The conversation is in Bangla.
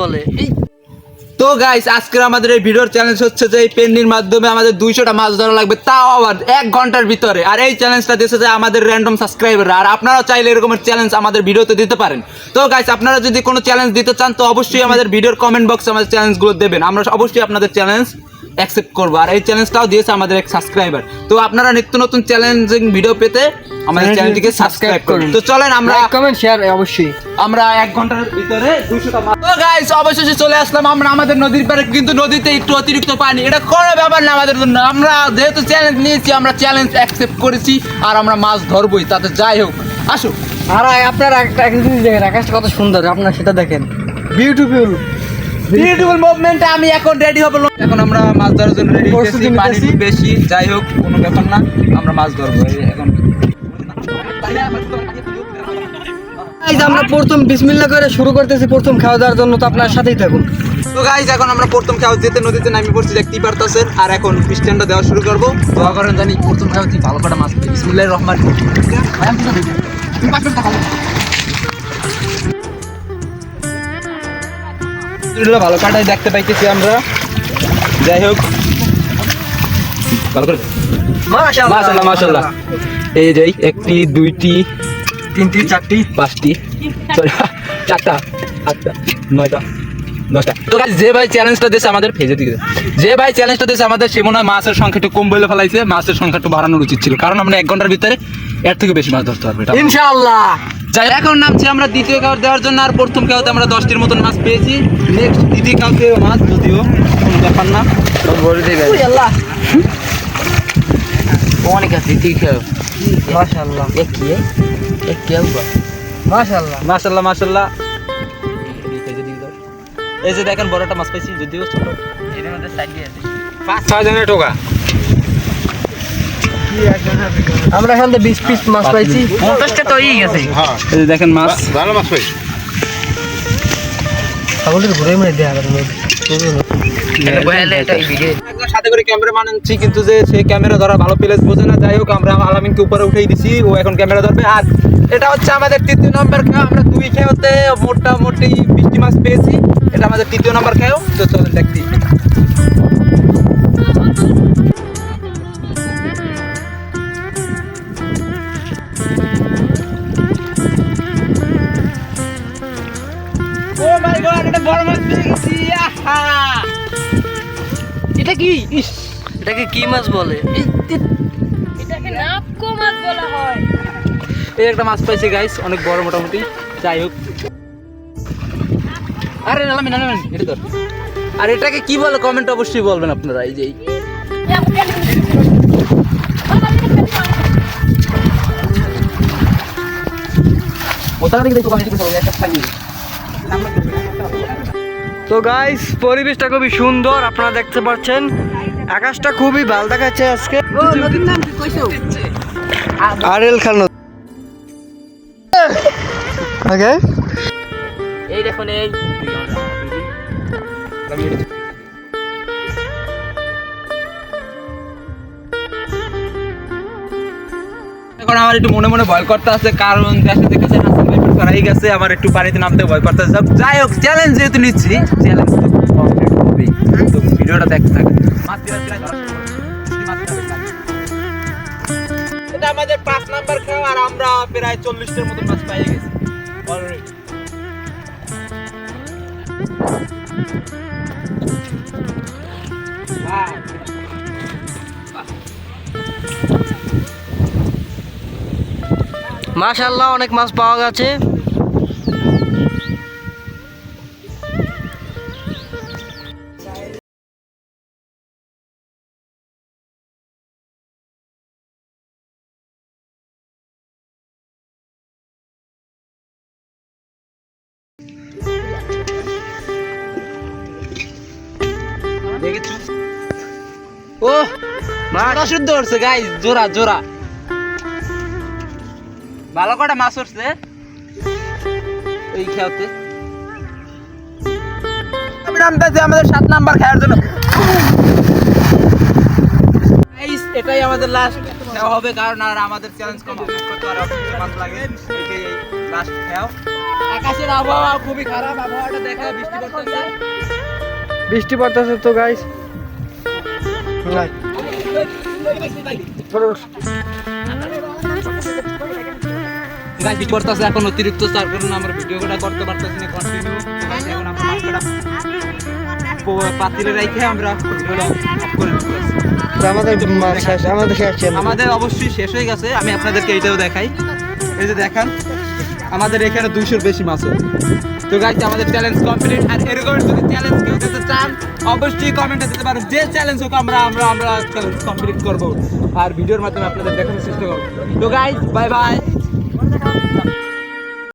বলে। তো গাইস আজকের আমাদের এই ভিডিওর চ্যালেঞ্জ হচ্ছে যে এই পেন্ডির মাধ্যমে আমাদের দুইশোটা মাছ ধরা লাগবে। তাও আবার এক ঘণ্টার ভিতরে। আর এই চ্যালেঞ্জটা দিয়েছে যে আমাদের র্যান্ডম সাবস্ক্রাইবার আর আপনারাও চাইলে এরকমের চ্যালেঞ্জ আমাদের ভিডিওতে দিতে পারেন। তো গাইস আপনারা যদি কোনো চ্যালেঞ্জ দিতে চান, তো অবশ্যই আমাদের ভিডিওর কমেন্ট বক্সে আমাদের চ্যালেঞ্জগুলো দেবেন। আমরা অবশ্যই আপনাদের চ্যালেঞ্জ অ্যাকসেপ্ট করব। আর এই চ্যালেঞ্জটাও দিয়েছে আমাদের এক সাবস্ক্রাইবার তো আপনারা নিত্য নতুন চ্যালেঞ্জিং ভিডিও পেতে আমাদের চ্যানেলটিকে সাবস্ক্রাইব করুন। তো চলেন আমরা কমেন্ট শেয়ার অবশ্যই। আমরা এক ঘণ্টার ভিতরে দুশোটা তো গাইস অবশেষে চলে আসলাম আমরা আমাদের নদীর পাড়ে কিন্তু নদীতে একটু অতিরিক্ত পানি। এটা কোনো ব্যাপার না আমাদের জন্য। আমরা যেহেতু চ্যালেঞ্জ নিয়েছি আমরা চ্যালেঞ্জ অ্যাকসেপ্ট করেছি আর আমরা মাছ ধরবই তাতে যাই হোক। আসো আর আপনার একটা একটা জিনিস দেখেন আকাশটা কত সুন্দর আপনার সেটা দেখেন। বিউটিফুল বিউটিফুল মুভমেন্টে আমি এখন রেডি হব। এখন আমরা মাছ ধরার জন্য রেডি হয়েছি পানি বেশি যাই হোক কোনো ব্যাপার না আমরা মাছ ধরবো। এই এখন আমরা প্রথম বিসমিল্লাহ করে শুরু করতেছি প্রথম খাওয়া দাওয়ার জন্য তো আপনার সাথেই থাকুন। তো গাইজ এখন আমরা প্রথম খেয়াল যেতে নদীতে নামি পড়ছি দেখতেই পারতেছেন। আর এখন স্ট্যান্ডটা দেওয়া শুরু করব। দোয়া করেন জানি প্রথম খেয়াল ভালো কটা মাছ পেয়ে রহমান ভালো কাটাই দেখতে পাইতেছি আমরা। যাই হোক। ভালো করে মাশাল্লাহ মাশাল্লাহ এই যে একটি দুইটি তিনটি চারটি। পাঁচটি চারটা আটটা নয়টা দশটা। তো যে ভাই চ্যালেঞ্জটা দিয়েছে আমাদের ফেজে দিকে। যে ভাই চ্যালেঞ্জটা দিয়েছে আমাদের সে মনে হয় মাছের সংখ্যা একটু কম বলে ফেলাইছে। মাছের সংখ্যা একটু বাড়ানোর উচিত ছিল। কারণ আমরা এক ঘণ্টার ভিতরে এর থেকে বেশি মাছ ধরতে পারব এটা। ইনশাআল্লাহ। যাই এখন নামছি আমরা দ্বিতীয় খাওয়ার দেওয়ার জন্য আর প্রথম খাওয়াতে আমরা দশটির মতন মাছ পেয়েছি। নেক্সট দ্বিতীয় খাওয়াতে মাছ যদিও কোনো ব্যাপার না। বলে দেবেন আল্লাহ। অনেক আছে ঠিক মাশাআল্লাহ। এ কি এ? কি মাশাআল্লাহ। মাশাল্লাহ মাশাল্লাহ এই যে দেখেন বড়টা মাছ পাইছি যদিও ছোট। এর মধ্যে সাইড আছে। পাঁচ ছয় জনের টোকা আমরা এখান থেকে বিশ পিস মাছ পাইছি। পঞ্চাশটা তো হয়ে গেছে। এই যে দেখেন মাছ। ভালো মাছ পাই। ছাগলের ঘুরে মেরে সাথে করে ক্যামেরাম্যান আনছি কিন্তু যে সে ক্যামেরা ধরা ভালো প্লেস বোঝে না। যাই হোক আমরা আলামিনকে উপরে উঠেই দিছি ও এখন ক্যামেরা ধরবে। আর এটা হচ্ছে আমাদের তৃতীয় নম্বর খেয়ে আমরা দুই খেয়েতে মোটামুটি বৃষ্টি মাছ পেয়েছি। এটা আমাদের তৃতীয় নম্বর খেয়েও তো চলেন দেখছি বড় মাছ পেয়ে এটা কি? ইস। এটাকে কি মাছ বলে? এটাকে নাপকো মাছ বলা হয়। এই একটা মাছ পাইছি গাইস অনেক বড় মোটামুটি। যাই হোক। আরে নালামি নালামি এটা ধর। আর এটাকে কি বলে কমেন্ট অবশ্যই বলবেন আপনারা এই যে। কোথা থেকে দেখো একটা তো গাইস পরিবেশটা খুবই সুন্দর আপনারা দেখতে পাচ্ছেন। আকাশটা খুবই ভালো দেখাচ্ছে আজকে। আরেল খান ওকে এই দেখুন এই। এখন আমার একটু মনে মনে ভয় করতে আছে কারণ দেশে দেখেছে করাই গেছে আমার একটু পানিতে নামতে ভয় করতে যাই হোক চ্যালেঞ্জ যেহেতু নিচ্ছি চ্যালেঞ্জ হবেই। তো ভিডিওটা দেখতে এটা আমাদের পাঁচ নাম্বার খাওয়া আর আমরা প্রায় চল্লিশটার মতন মাছ গেছি। অলরেডি অনেক মাছ পাওয়া গেছে। ও মাছ শুদ্ধ উঠছে গাইস ভালো কটা মাছ উঠছে। এই খেয়াতে আমি নামতেছি আমাদের সাত নাম্বার খাওয়ার জন্য। এটাই আমাদের লাস্ট দেওয়া হবে কারণ আর আমাদের চ্যালেঞ্জ কমপ্লিট করতে আর মাছ লাগে এটাই লাস্ট খেয়াও আকাশের আবহাওয়া খুবই খারাপ আবহাওয়াটা দেখা বৃষ্টি পড়তেছে। বৃষ্টি পড়তেছে তো গাইস বৃষ্টি পড়তেছে এখন অতিরিক্ত তার কারণে আমরা ভিডিওটা করতে পারতেছি না কন্টিনিউ এখন আমরা পাতিলে রেখে আমরা। আমাদের শেষ আমাদের শেষ আমাদের অবশ্যই শেষ হয়ে গেছে। আমি আপনাদেরকে এইটাও দেখাই। এই যে দেখান আমাদের এখানে দুইশোর বেশি মাছ আছে তো গাইজ আমাদের চ্যালেঞ্জ কমপ্লিট আর এরকম যদি চ্যালেঞ্জ কেউ দিতে চান, অবশ্যই কমেন্টে দিতে পারেন। যে চ্যালেঞ্জ হোক, আমরা আমরা আমরা চ্যালেঞ্জ কমপ্লিট করব। আর ভিডিওর মাধ্যমে আপনাদের দেখানোর চেষ্টা করব। তো গাইজ বাই বাই